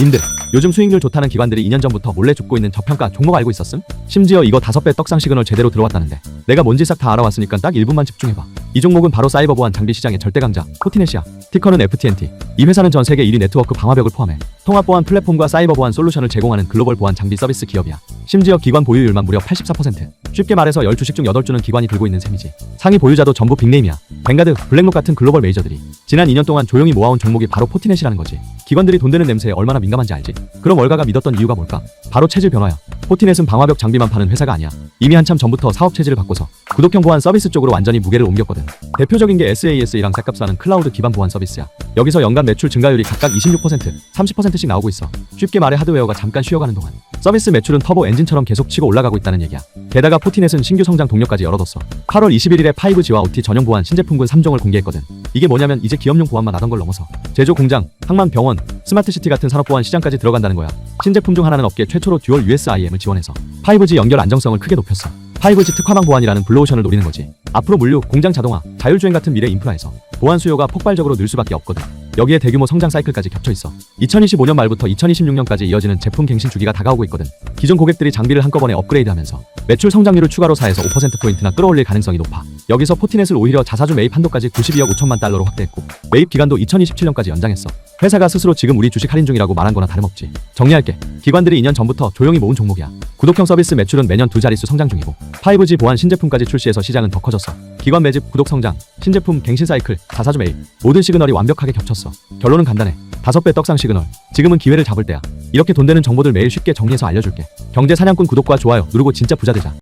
님들 요즘 수익률 좋다는 기관들이 2년 전부터 몰래 줍고 있는 저평가 종목 알고 있었음? 심지어 이거 5배 떡상 시그널 제대로 들어왔다는데. 내가 뭔지 싹 다 알아왔으니까 딱 1분만 집중해봐. 이 종목은 바로 사이버 보안 장비 시장의 절대 강자 포티넷이야 티커는 FTNT 이 회사는 전 세계 1위 네트워크 방화벽을 포함해 통합 보안 플랫폼과 사이버 보안 솔루션을 제공하는 글로벌 보안 장비 서비스 기업이야. 심지어 기관 보유율만 무려 84% 쉽게 말해서 10주식 중 8주는 기관이 들고 있는 셈이지. 상위 보유자도 전부 빅네임이야. 뱅가드, 블랙록 같은 글로벌 메이저들이 지난 2년 동안 조용히 모아온 종목이 바로 포티넷이라는 거지 기관들이 돈 되는 냄새에 얼마나 민감한지 알지? 그럼 월가가 믿었던 이유가 뭘까? 바로 체질 변화야. 포티넷은 방화벽 장비만 파는 회사가 아니야. 이미 한참 전부터 사업 체질을 바꿔서 구독형 보안 서비스 쪽으로 완전히 무게를 옮겼거든. 대표적인 게 SaaS랑 셋값사는 클라우드 기반 보안 서비스야. 여기서 연간 매출 증가율이 각각 26%, 30%씩 나오고 있어. 쉽게 말해 하드웨어가 잠깐 쉬어가는 동안 서비스 매출은 터보 엔진처럼 계속 치고 올라가고 있다는 얘기야. 게다가 포티넷은 신규 성장 동력까지 열어뒀어. 8월 21일에 5G와 OT 전용 보안 신제품군 3종을 공개했거든. 이게 뭐냐면 이제 기업용 보안만 하던 걸 넘어서 제조 공장, 항만 병원, 스마트 시티 같은 산업 보안 시장까지 들어간다는 거야. 신제품 중 하나는 업계 최초로 듀얼 USIM을 지원해서 5G 연결 안정성을 크게 높였어. 5G 특화망 보안이라는 블루오션을 노리는 거지. 앞으로 물류, 공장 자동화, 자율주행 같은 미래 인프라에서 보안 수요가 폭발적으로 늘 수밖에 없거든. 여기에 대규모 성장 사이클까지 겹쳐 있어. 2025년 말부터 2026년까지 이어지는 제품 갱신 주기가 다가오고 있거든. 기존 고객들이 장비를 한꺼번에 업그레이드하면서 매출 성장률을 추가로 4에서 5%포인트나 끌어올릴 가능성이 높아. 여기서 포티넷을 오히려 자사주 매입 한도까지 92억 5천만 달러로 확대했고 매입 기간도 2027년까지 연장했어. 회사가 스스로 지금 우리 주식 할인 중이라고 말한 거나 다름없지. 정리할게. 기관들이 2년 전부터 조용히 모은 종목이야. 구독형 서비스 매출은 매년 두 자릿수 성장 중이고 5G 보안 신제품까지 출시해서 시장은 더 커졌어. 기관 매집, 구독 성장, 신제품 갱신 사이클, 자사주 매입 모든 시그널이 완벽하게 겹쳤어. 결론은 간단해. 다섯 배 떡상 시그널. 지금은 기회를 잡을 때야. 이렇게 돈 되는 정보들 매일 쉽게 정리해서 알려줄게. 경제 사냥꾼 구독과 좋아요 누르고 진짜 부자 되자.